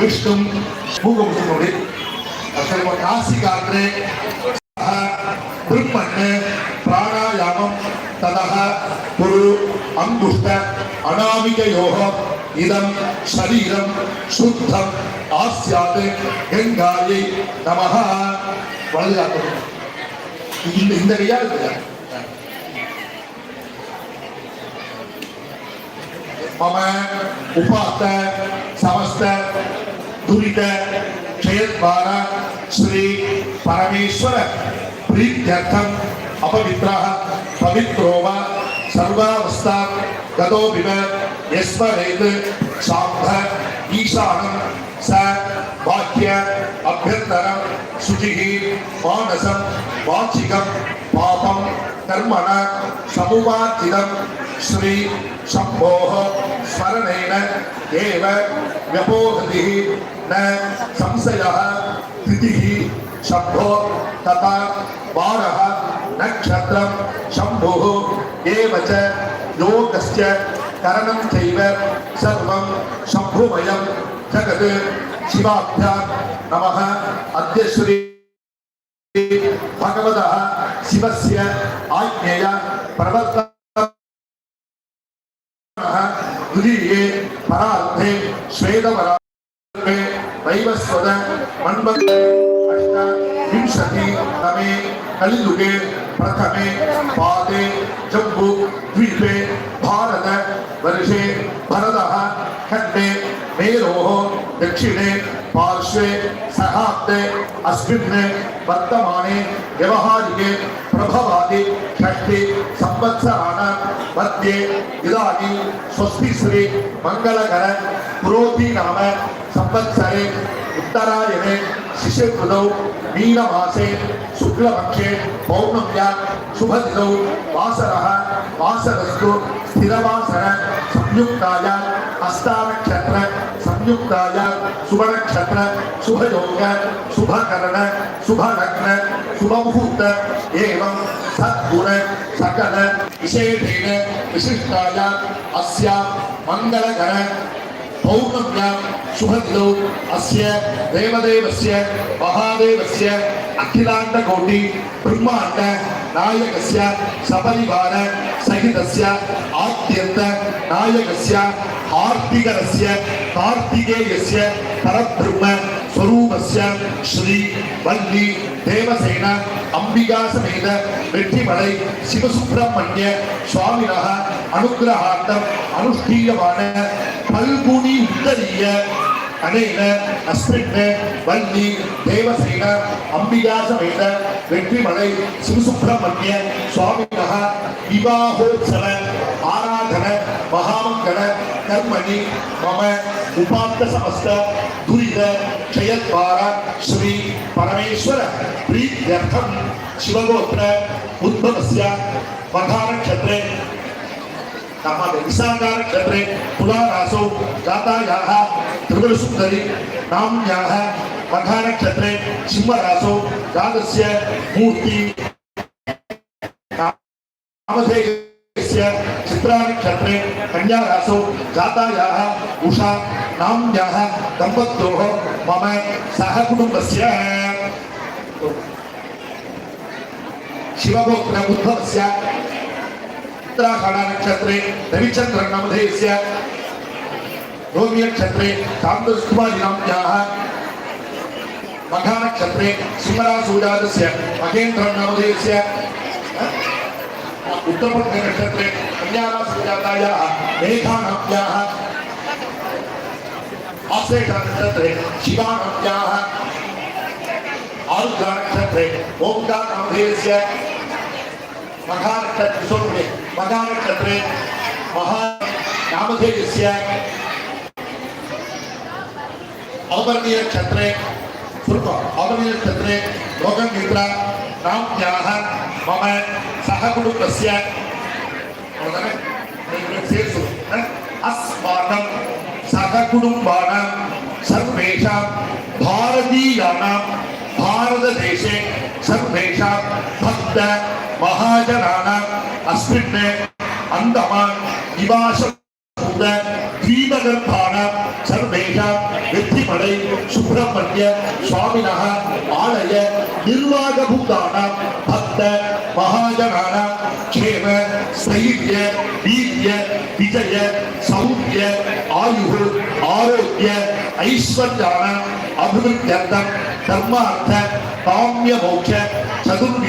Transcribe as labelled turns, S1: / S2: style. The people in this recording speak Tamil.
S1: விஷ்ணு மூகமுத்தினுடைய ಸ್ವಲ್ಪ ಕಾಸಿಗಾದ್ರೆ ಬ್ರಹ್ಮಣ್ಣ ಪ್ರಾಣಾಯಾಮ ತದಹ ಕುರು ಅಂಗುಷ್ಟ ಅನಾಮಿಕಯೋಹ ಇದಂ ಶರೀರಂ ಶುದ್ಧಂ ಆಸ್ಯಾತ್ ಗಂಗಾಯಿ ನಮಃ ಒಳ್ಳೆಯಾಗ್ತದೆ இந்த இந்த கையா இருக்குதா மம உபாத்த சமஸ் दुरित क्षयद्वार श्री परमेश्वर प्रीत्यर्थम अपवित्रः पवित्रो वा सर्वावस्था गतो विव यस्मरेत् शान्त ईशानं स वाक्य अभ्यन्तरं शुचिः मानसं वाचिकं पापं कर्मण समुपार्जितं श्री शम्भोः स्मरणेन एव व्यपोहतिः न संशयः तिथिः शम्भो तथा वारः नक्षत्रं शम्भुः एव च योगस्य करणं चैव सर्वं शम्भुमयं जगत् शिवाभ्यां नमः अद्य श्री भगवतः शिवस्य आज्ञया प्रवर्त द्वितीये परार्थे श्वेतवरार्थे वैवस्वत मन्वत् अष्टविंशति तमे कलियुगे प्रथमे पादे जम्बू द्वीपे भारत वर्षे भरतः खण्डे मेरोः दक्षिणे पार्श्वे सहाब्दे अस्मिन् वर्तमाने व्यवहारिके प्रभवादि षष्टि संवत्सराणां मध्ये इदानीं स्वस्ति श्री मङ्गलकर पुरोति नाम संवत्सरे उत्तरायणे शिशिरऋतौ मीनमासे शुक्लपक्षे पौर्णम्यां शुभदिनौ वासरः वासरस्तु स्थिरवासर संयुक्तायां हस्तानक्षत्र संयुक्तायां சுப நட்சத்திர சுபயோக சுபகரண சுபலக்ன சுபமுகூர்த்த ஏவம் சத்குர சகல விசேஷேன விசிஷ்டாயா அஸ்யா மங்களகர பௌர்ணம்யாம் சுபதிலோ அஸ்ய தேவதேவஸ்ய மகாதேவஸ்ய அகிலாண்ட கோட்டி பிரம்மாண்ட நாயகஸ்ய சபரிவார சகிதஸ்ய ஆத்தியந்த நாயகஸ்ய ஆர்த்திகரஸ்ய கார்த்திகேயஸ்ய பரபிரம்ம ஸ்வரூபஸ்ய ஸ்ரீ வள்ளி தேவசேன அம்பிகா சமேத வெற்றிமலை சிவசுப்பிரமணிய சுவாமினக அனுகிரகார்த்தம் அனுஷ்டீயமான பல்குனி உத்தரிய அனேன அஸ்மின் வள்ளி தேவசேன அம்பிகா சமேத வெற்றிமலை சிவசுப்பிரமணிய சுவாமினக விவாகோத்சவ மகாமங்கண கர்மணி மம உபாத்த சமஸ்த துரித க்ஷயத்வார ஸ்ரீ பரமேஸ்வர பிரீத்யர்த்தம் சிவகோத்திர உத்பவஸ்ய மகார நட்சத்திரே ನಮ್ಮ ವಿಸಾಂಗಾರ ಕ್ಷೇತ್ರೆ ತುಲಾರಾಸೌ ಗಾತಾಯಾಹ ತ್ರಿಪುರಸುಂದರಿ ನಾಮ್ಯಾಹ ಮಘಾರ ಕ್ಷೇತ್ರೆ ಸಿಂಹರಾಸೌ इत्यस्य चित्राणिक्षत्रे कन्यारासौ जातायाः, उषा, नाम्न्याः, दम्पत्योः, मम सहकुटुम्बस्य शिवगोत्रबुद्धस्य उत्तराखण्डनक्षत्रे रविचन्द्रनमधेयस्य रोमियक्षत्रे कान्दकुमारिनाम्न्याः मघानक्षत्रे, सुमरासूजातस्य महेन्द्रनमधेयस्य उत्तमस्य नक्षत्रे कन्याराशिजातायाः मेघानाम्याः आश्रेषनक्षत्रे शिवानाम्याः आरुद्रानक्षत्रे ओङ्कारस्य मघानक्षत्रे मघानक्षत्रे महा नामधेयस्य औवर्णीयक्षत्रे स्वरूप औवर्णीयक्षत्रे लोकनिद्रा ராம்யாக மம சககுடும்பஸ்ய சேர்த்து அஸ்மாகம் சககுடும்பானாம் சர்வேஷாம் பாரதீயானாம் பாரததேசே சர்வேஷாம் பக்த மகாஜனானாம் அஸ்மின் அந்தமான் நிவாசம் தீபகர்த்தான சர்வேஷா வெற்றிமலை சுப்பிரமணிய சுவாமினக ஆலய நிர்வாகபூதான பக்த மகாஜனான கேம ஸ்தைரிய வீரிய விஜய சௌரிய ஆயுகு ஆரோக்கிய ஐஸ்வர்யான அபிவிருத்தம் தர்மார்த்த காமிய மோட்ச சதுர்வித